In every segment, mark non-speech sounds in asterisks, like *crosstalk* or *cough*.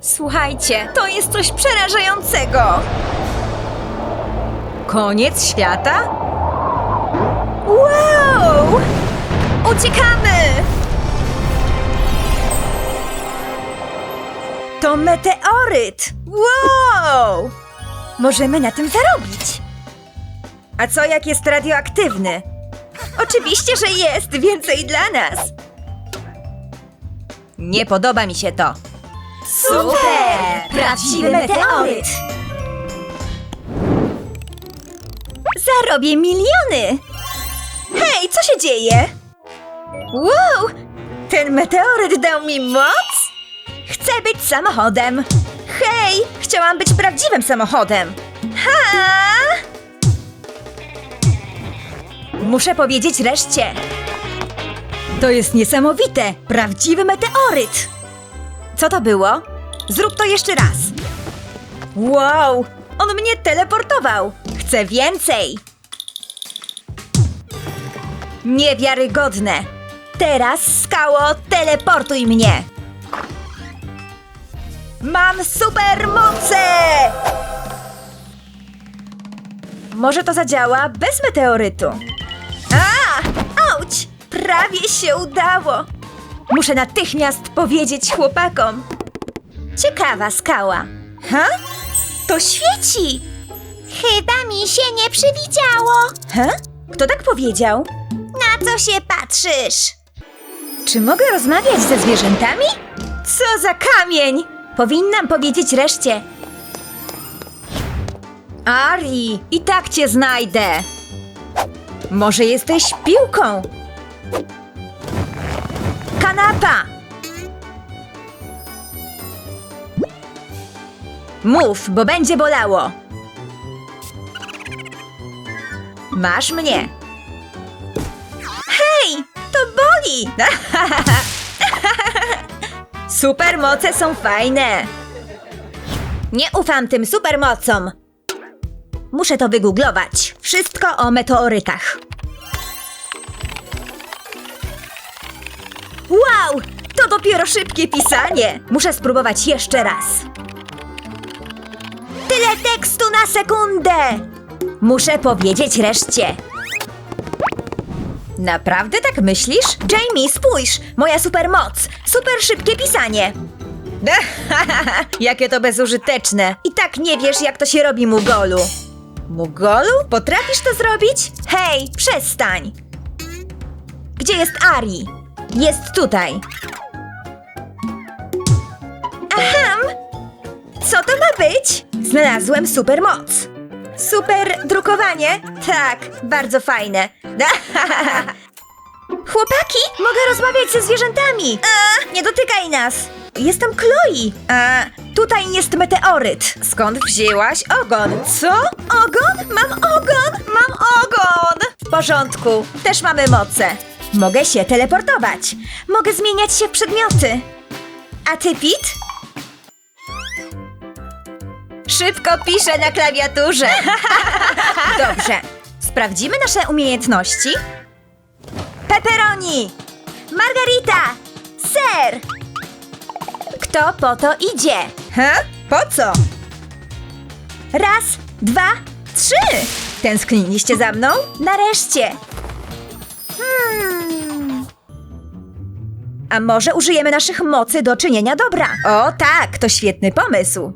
Słuchajcie, to jest coś przerażającego. Koniec świata? Wow! Uciekamy! To meteoryt! Wow! Możemy na tym zarobić. A co jak jest radioaktywny? Oczywiście, że jest więcej dla nas. Nie podoba mi się to. Super! Prawdziwy meteoryt! Zarobię miliony! Hej, co się dzieje? Wow! Ten meteoryt dał mi moc? Chcę być samochodem! Hej! Chciałam być prawdziwym samochodem! Ha! Muszę powiedzieć reszcie. To jest niesamowite! Prawdziwy meteoryt! Co to było? Zrób to jeszcze raz. Wow! On mnie teleportował! Chcę więcej! Niewiarygodne! Teraz, skało, teleportuj mnie! Mam supermoce! Może to zadziała bez meteorytu. A! Auć! Prawie się udało! Muszę natychmiast powiedzieć chłopakom. Ciekawa skała. Ha? To świeci! Chyba mi się nie przywidziało. Ha? Kto tak powiedział? Na co się patrzysz? Czy mogę rozmawiać ze zwierzętami? Co za kamień! Powinnam powiedzieć reszcie. Ari, i tak cię znajdę. Może jesteś piłką? Kanapa! Mów, bo będzie bolało. Masz mnie. Hej, to boli! *laughs* Supermoce są fajne. Nie ufam tym supermocom. Muszę to wygooglować. Wszystko o meteorytach. Wow! To dopiero szybkie pisanie. Muszę spróbować jeszcze raz. Tyle tekstu na sekundę! Muszę powiedzieć reszcie. Naprawdę tak myślisz? Jamie, spójrz! Moja supermoc! Super szybkie pisanie! *laughs* Jakie to bezużyteczne! I tak nie wiesz, jak to się robi Mugolu. Mugolu? Potrafisz to zrobić? Hej, przestań! Gdzie jest Ari? Jest tutaj. Aham! Co to ma być? Znalazłem supermoc. Super drukowanie? Tak, bardzo fajne. *laughs* Chłopaki, mogę rozmawiać ze zwierzętami. A, nie dotykaj nas. Jestem Chloe. A, tutaj jest meteoryt. Skąd wzięłaś ogon? Co? Ogon? Mam ogon! Mam ogon! W porządku, też mamy moce. Mogę się teleportować. Mogę zmieniać się w przedmioty. A ty, Pit? Szybko piszę na klawiaturze. *laughs* Dobrze. Sprawdzimy nasze umiejętności. Pepperoni! Margarita! Ser! Kto po to idzie? Ha? Po co? Raz, dwa, trzy! Tęskniliście za mną? Nareszcie! A może użyjemy naszych mocy do czynienia dobra? O tak, to świetny pomysł.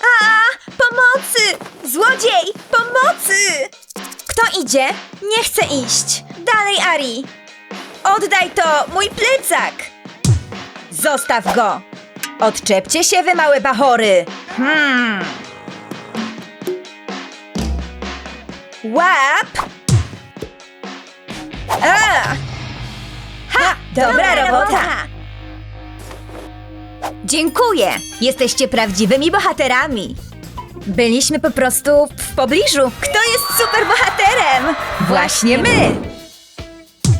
A! Pomocy! Złodziej! Pomocy! Kto idzie? Nie chcę iść. Dalej, Ari. Oddaj to, mój plecak. Zostaw go. Odczepcie się, wy małe bachory. Hmm. Łap! A! Dobra robota! Dziękuję! Jesteście prawdziwymi bohaterami! Byliśmy po prostu w pobliżu. Kto jest superbohaterem? Właśnie my!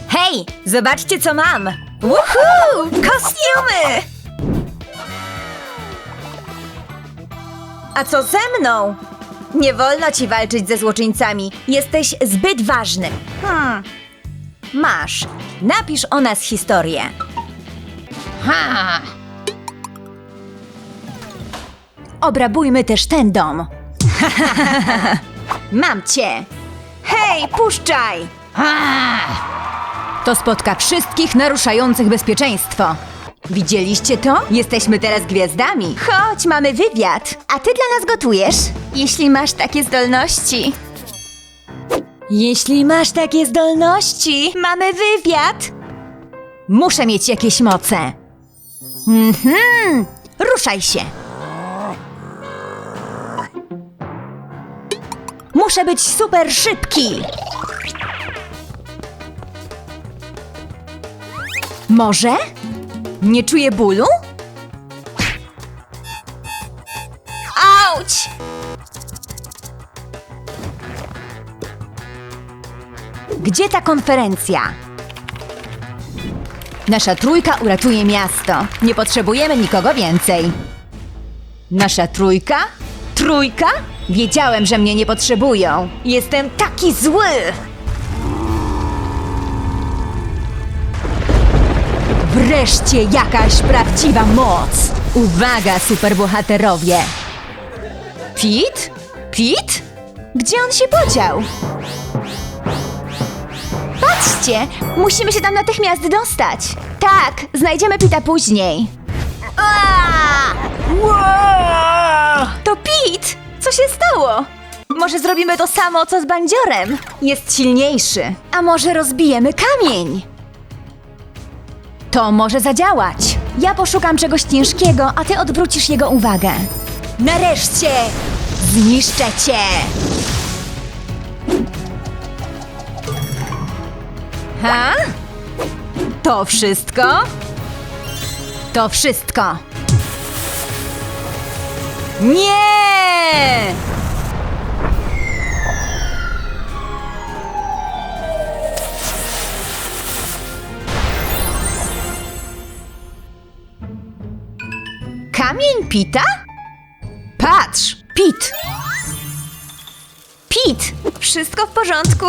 Hej, zobaczcie co mam! Woohoo! Kostiumy! A co ze mną? Nie wolno ci walczyć ze złoczyńcami. Jesteś zbyt ważny. Hmm. Masz. Napisz o nas historię. Ha! Obrabujmy też ten dom. *laughs* Mam cię! Hej, puszczaj! To spotka wszystkich naruszających bezpieczeństwo. Widzieliście to? Jesteśmy teraz gwiazdami. Chodź, mamy wywiad. A ty dla nas gotujesz? Jeśli masz takie zdolności. Jeśli masz takie zdolności, mamy wywiad. Muszę mieć jakieś moce. Mhm. Ruszaj się. Muszę być super szybki. Może? Nie czuję bólu? Gdzie ta konferencja? Nasza trójka uratuje miasto. Nie potrzebujemy nikogo więcej. Nasza trójka? Trójka? Wiedziałem, że mnie nie potrzebują. Jestem taki zły! Wreszcie jakaś prawdziwa moc! Uwaga, superbohaterowie! Pete? Pete? Gdzie on się podział? Musimy się tam natychmiast dostać! Tak, znajdziemy Pita później. To Pete! Co się stało? Może zrobimy to samo, co z bandziorem? Jest silniejszy. A może rozbijemy kamień? To może zadziałać. Ja poszukam czegoś ciężkiego, a ty odwrócisz jego uwagę. Nareszcie! Zniszczę cię! Ha? To wszystko? To wszystko. Nie! Kamień Pita? Patrz, Pit! Pit! Wszystko w porządku?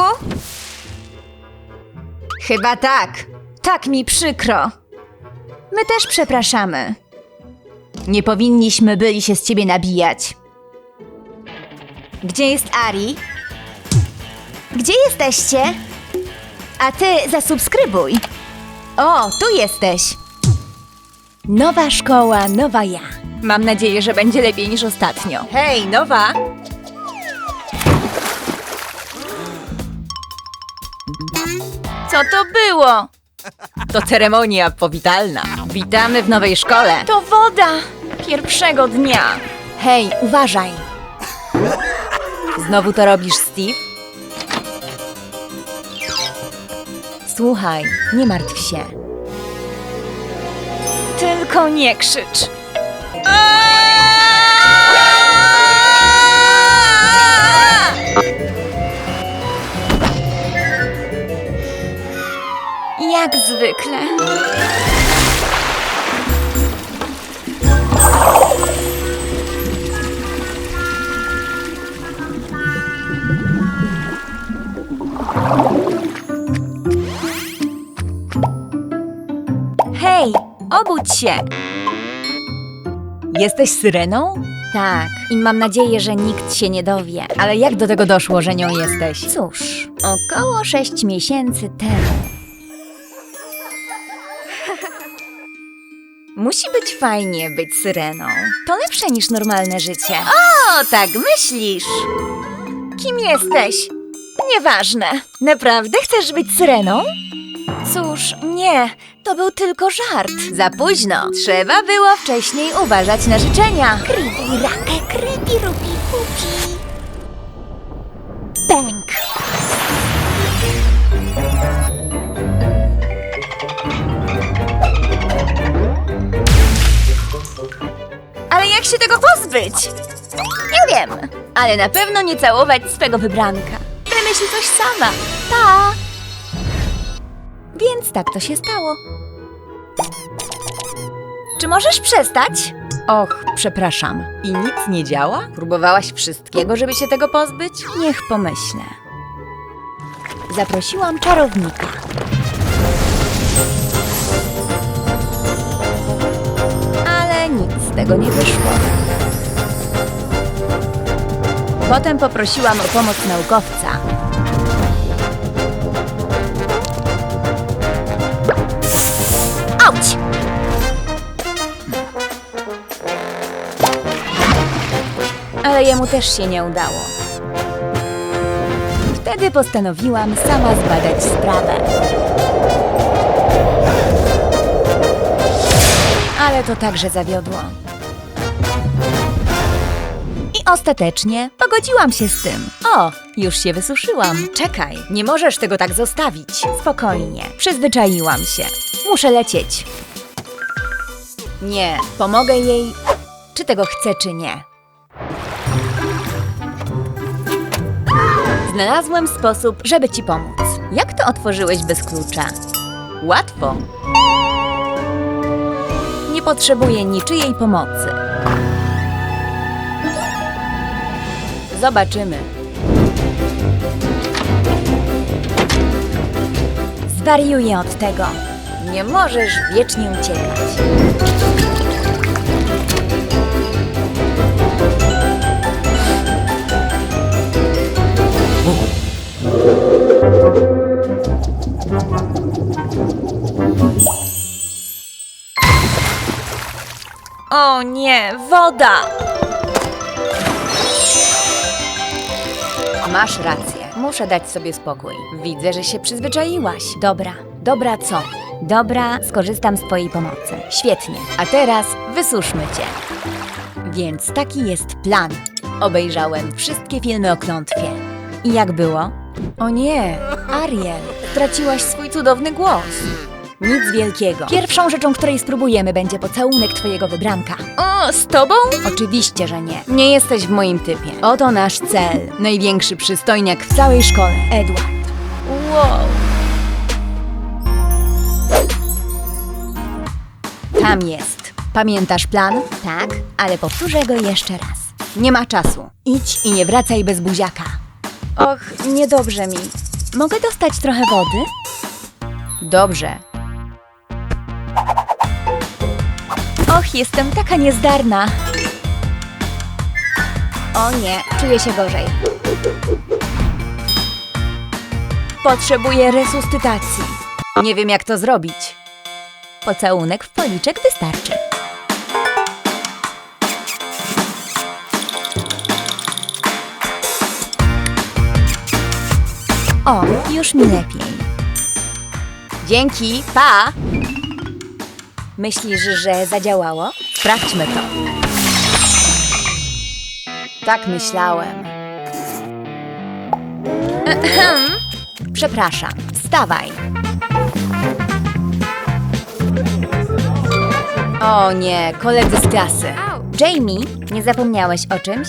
Chyba tak. Tak mi przykro. My też przepraszamy. Nie powinniśmy byli się z ciebie nabijać. Gdzie jest Ari? Gdzie jesteście? A ty zasubskrybuj. O, tu jesteś. Nowa szkoła, nowa ja. Mam nadzieję, że będzie lepiej niż ostatnio. Hej, nowa! Co to było? To ceremonia powitalna. Witamy w nowej szkole. To woda pierwszego dnia. Hej, uważaj. Znowu to robisz, Steve? Słuchaj, nie martw się. Tylko nie krzycz. Jak zwykle. Hej, obudź się! Jesteś syreną? Tak, i mam nadzieję, że nikt się nie dowie. Ale jak do tego doszło, że nią jesteś? Cóż, około sześć miesięcy temu. Musi być fajnie być syreną. To lepsze niż normalne życie. O, tak myślisz? Kim jesteś? Nieważne. Naprawdę chcesz być syreną? Cóż, nie, to był tylko żart. Za późno. Trzeba było wcześniej uważać na życzenia. Krybi rakę, krybi rubi pupi. Jak się tego pozbyć? Nie wiem, ale na pewno nie całować swego wybranka. Wymyśl coś sama. Pa! Więc tak to się stało. Czy możesz przestać? Och, przepraszam. I nic nie działa? Próbowałaś wszystkiego, żeby się tego pozbyć? Niech pomyślę. Zaprosiłam czarownika. Tego nie wyszło. Potem poprosiłam o pomoc naukowca. Auć! ale jemu też się nie udało. Wtedy postanowiłam sama zbadać sprawę. Ale to także zawiodło. Ostatecznie pogodziłam się z tym. O, już się wysuszyłam. Czekaj, nie możesz tego tak zostawić. Spokojnie, przyzwyczaiłam się. Muszę lecieć. Nie, pomogę jej, czy tego chce, czy nie. Znalazłem sposób, żeby ci pomóc. Jak to otworzyłeś bez klucza? Łatwo. Nie potrzebuję niczyjej pomocy. Zobaczymy. Zwariuję od tego. Nie możesz wiecznie uciekać. O nie, woda! Masz rację. Muszę dać sobie spokój. Widzę, że się przyzwyczaiłaś. Dobra, dobra co? Dobra, skorzystam z Twojej pomocy. Świetnie. A teraz wysuszmy Cię. Więc taki jest plan. Obejrzałem wszystkie filmy o klątwie. I jak było? O nie, Ariel, straciłaś swój cudowny głos. Nic wielkiego. Pierwszą rzeczą, której spróbujemy, będzie pocałunek twojego wybranka. O, z tobą? Oczywiście, że nie. Nie jesteś w moim typie. Oto nasz cel. Największy przystojniak w całej szkole. Edward. Wow. Tam jest. Pamiętasz plan? Tak, ale powtórzę go jeszcze raz. Nie ma czasu. Idź i nie wracaj bez buziaka. Och, niedobrze mi. Mogę dostać trochę wody? Dobrze. Och, jestem taka niezdarna. O nie, czuję się gorzej. Potrzebuję resuscytacji. Nie wiem, jak to zrobić. Pocałunek w policzek wystarczy. O, już mi lepiej. Dzięki, pa! Myślisz, że zadziałało? Sprawdźmy to. Tak myślałem. Przepraszam, wstawaj. O nie, koledzy z klasy. Jamie, nie zapomniałeś o czymś?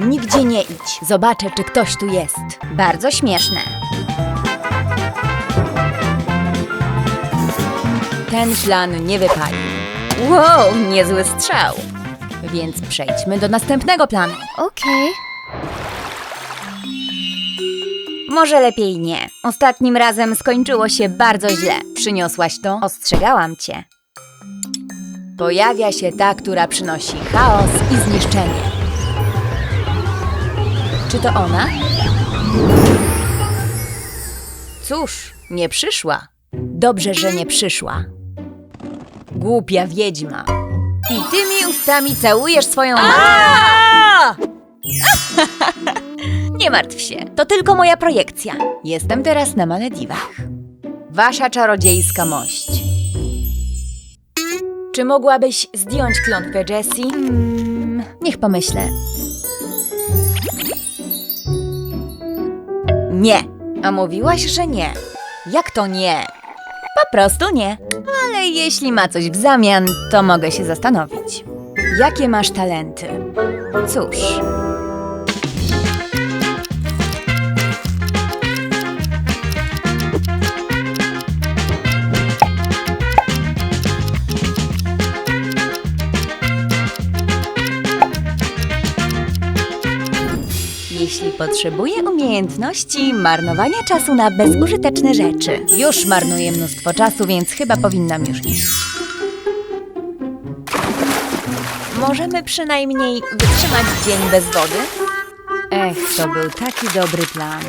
Nigdzie nie idź. Zobaczę, czy ktoś tu jest. Bardzo śmieszne. Ten plan nie wypalił. Wow, niezły strzał. Więc przejdźmy do następnego planu. Okej. Może lepiej nie. Ostatnim razem skończyło się bardzo źle. Przyniosłaś to? Ostrzegałam cię. Pojawia się ta, która przynosi chaos i zniszczenie. Czy to ona? Cóż, nie przyszła. Dobrze, że nie przyszła. Głupia wiedźma. I tymi ustami całujesz swoją matkę. *laughs* Nie martw się, to tylko moja projekcja. Jestem teraz na Malediwach. Wasza czarodziejska mość. Czy mogłabyś zdjąć klątwę Jessie? Mm, niech pomyślę. Nie. A mówiłaś, że nie. Jak to nie? Po prostu nie. Ale jeśli ma coś w zamian, to mogę się zastanowić. Jakie masz talenty? Cóż. Potrzebuję umiejętności marnowania czasu na bezużyteczne rzeczy. Już marnuję mnóstwo czasu, więc chyba powinnam już iść. możemy przynajmniej wytrzymać dzień bez wody? Ech, to był taki dobry plan.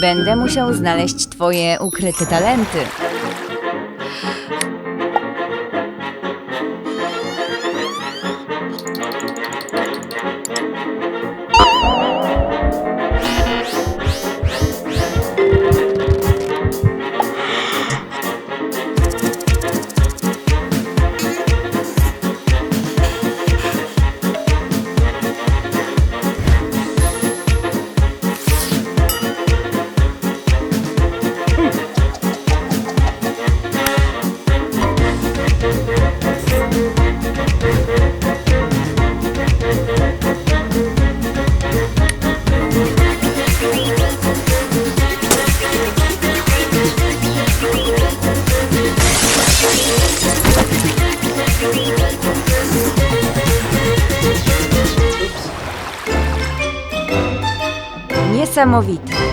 Będę musiał znaleźć twoje ukryte talenty.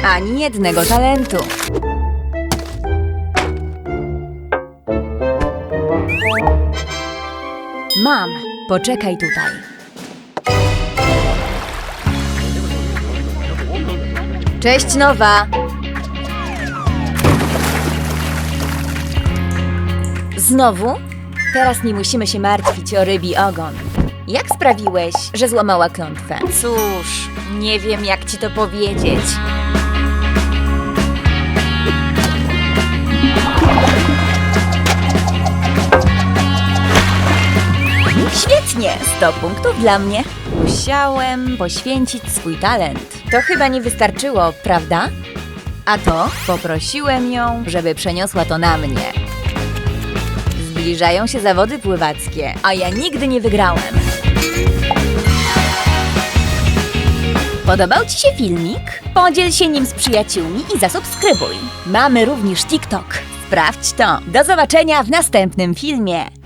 Ani jednego talentu. Mam. Poczekaj tutaj. Cześć, Nowa. Znowu? Teraz nie musimy się martwić o rybi ogon. Jak sprawiłeś, że złamała klątwę? Cóż, nie wiem jak ci to powiedzieć. Świetnie, 100 punktów dla mnie. Musiałem poświęcić swój talent. To chyba nie wystarczyło, prawda? A to poprosiłem ją, żeby przeniosła to na mnie. Zbliżają się zawody pływackie, a ja nigdy nie wygrałem. Podobał Ci się filmik? Podziel się nim z przyjaciółmi i zasubskrybuj. Mamy również TikTok. Sprawdź to. Do zobaczenia w następnym filmie.